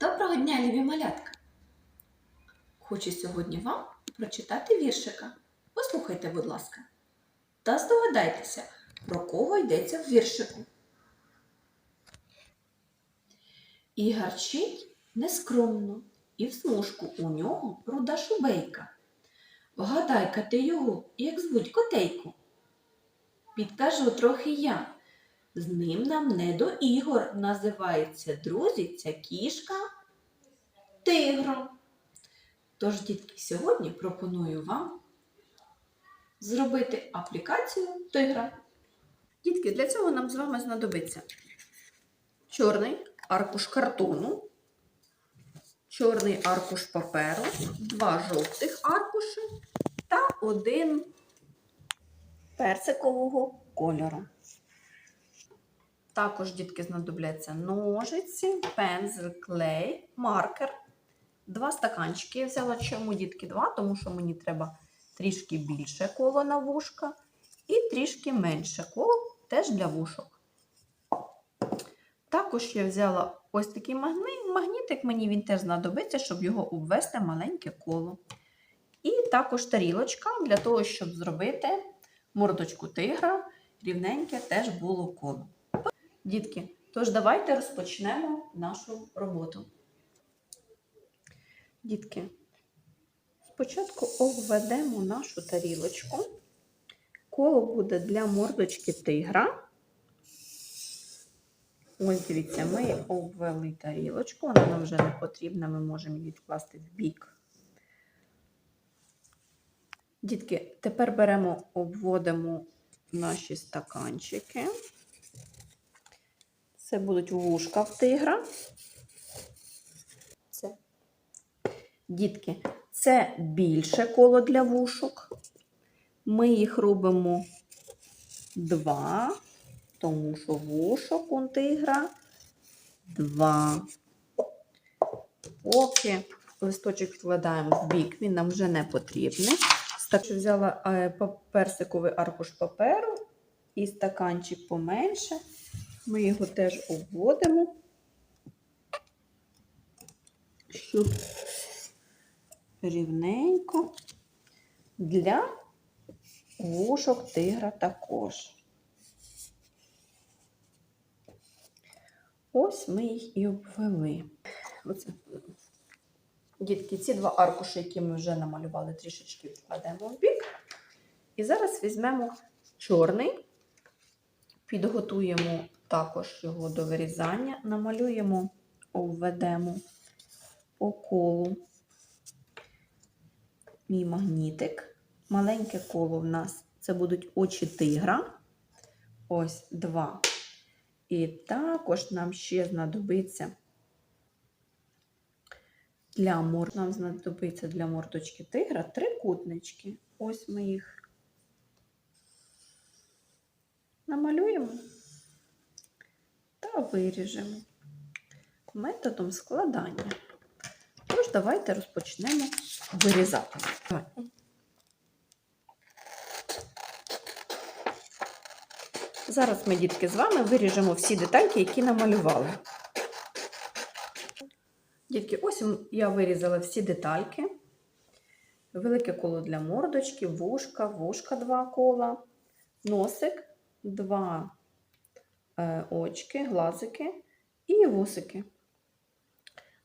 Доброго дня, любі малятка! Хочу сьогодні вам прочитати віршика. Послухайте, будь ласка. Та здогадайтеся, про кого йдеться в віршику. І гарчить нескромно, і в смужку у нього руда шубейка. Вгадай-ка ти його, як звуть котейку. Підкажу трохи я. З ним нам не до ігор називається друзі ця кішка тигром. Тож, дітки, сьогодні пропоную вам зробити аплікацію тигра. Дітки, для цього нам з вами знадобиться чорний аркуш картону, чорний аркуш паперу, два жовтих аркуші та один персикового кольору. Також, дітки, знадобляться ножиці, пензель, клей, маркер. Два стаканчики я взяла. Чому, дітки, два? Тому що мені треба трішки більше коло на вушка і трішки менше коло теж для вушок. Також я взяла ось такий магнітик, мені він теж знадобиться, щоб його обвести маленьке коло. І також тарілочка для того, щоб зробити мордочку тигра, рівненьке теж було коло. Дітки, тож давайте розпочнемо нашу роботу. Дітки, спочатку обведемо нашу тарілочку. Коло буде для мордочки тигра. Ось дивіться, ми обвели тарілочку, вона нам вже не потрібна, ми можемо її відкласти в бік. Дітки, тепер беремо, обводимо наші стаканчики. Це будуть вушка в тигра. Це. Дітки, це більше коло для вушок. Ми їх робимо два, тому що вушок у тигра два. Поки листочок вкладаємо в бік, він нам вже не потрібний. Так що взяла е, персиковий аркуш паперу і стаканчик поменше. Ми його теж обводимо, щоб рівненько для вушок тигра також. Ось ми їх і обвели. Оце. Дітки, ці два аркуші, які ми вже намалювали, трішечки відкладемо в бік. І зараз візьмемо чорний, підготуємо також його до вирізання, намалюємо, обведемо по колу мій магнітик. Маленьке коло в нас це будуть очі тигра. Ось два. І також нам ще знадобиться для мор... нам знадобиться для мордочки тигра трикутнички. Ось ми їх намалюємо та виріжемо методом складання. Тож, давайте розпочнемо вирізати. Зараз ми, дітки, з вами виріжемо всі детальки, які намалювали. Дітки, ось я вирізала всі детальки. Велике коло для мордочки, вушка, вушка два кола, носик, два очки, глазики і вусики.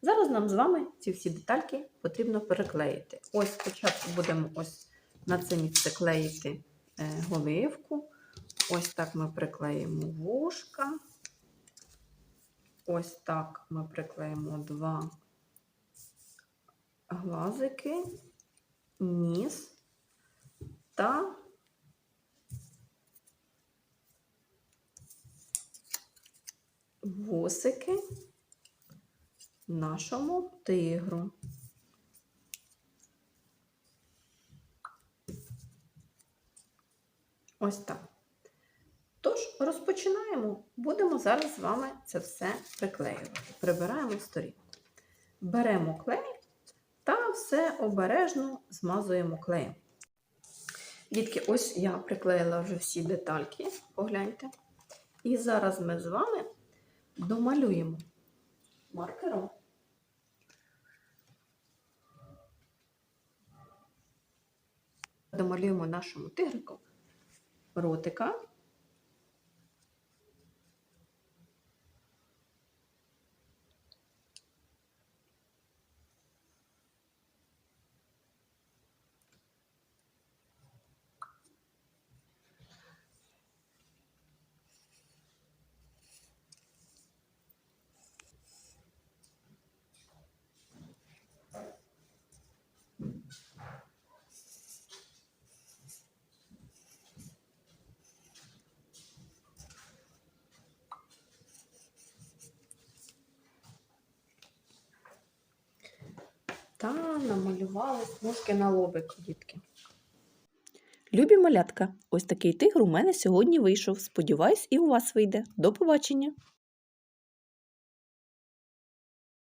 Зараз нам з вами ці всі детальки потрібно переклеїти. Ось спочатку будемо ось на це місце клеїти е, голивку. Ось так ми приклеїмо вушка. Ось так ми приклеїмо два глазики, ніс та вусики нашому тигру. Ось так. Тож, розпочинаємо. Будемо зараз з вами це все приклеювати. Прибираємо сторінку. Беремо клей та все обережно змазуємо клеєм. Дітки, ось я приклеїла вже всі детальки, погляньте. І зараз ми з вами домалюємо маркером. Домалюємо нашому тигрику ротика. Та намалювали смужки на лобик, дітки. Любі малятка, ось такий тигр у мене сьогодні вийшов. Сподіваюсь, і у вас вийде. До побачення!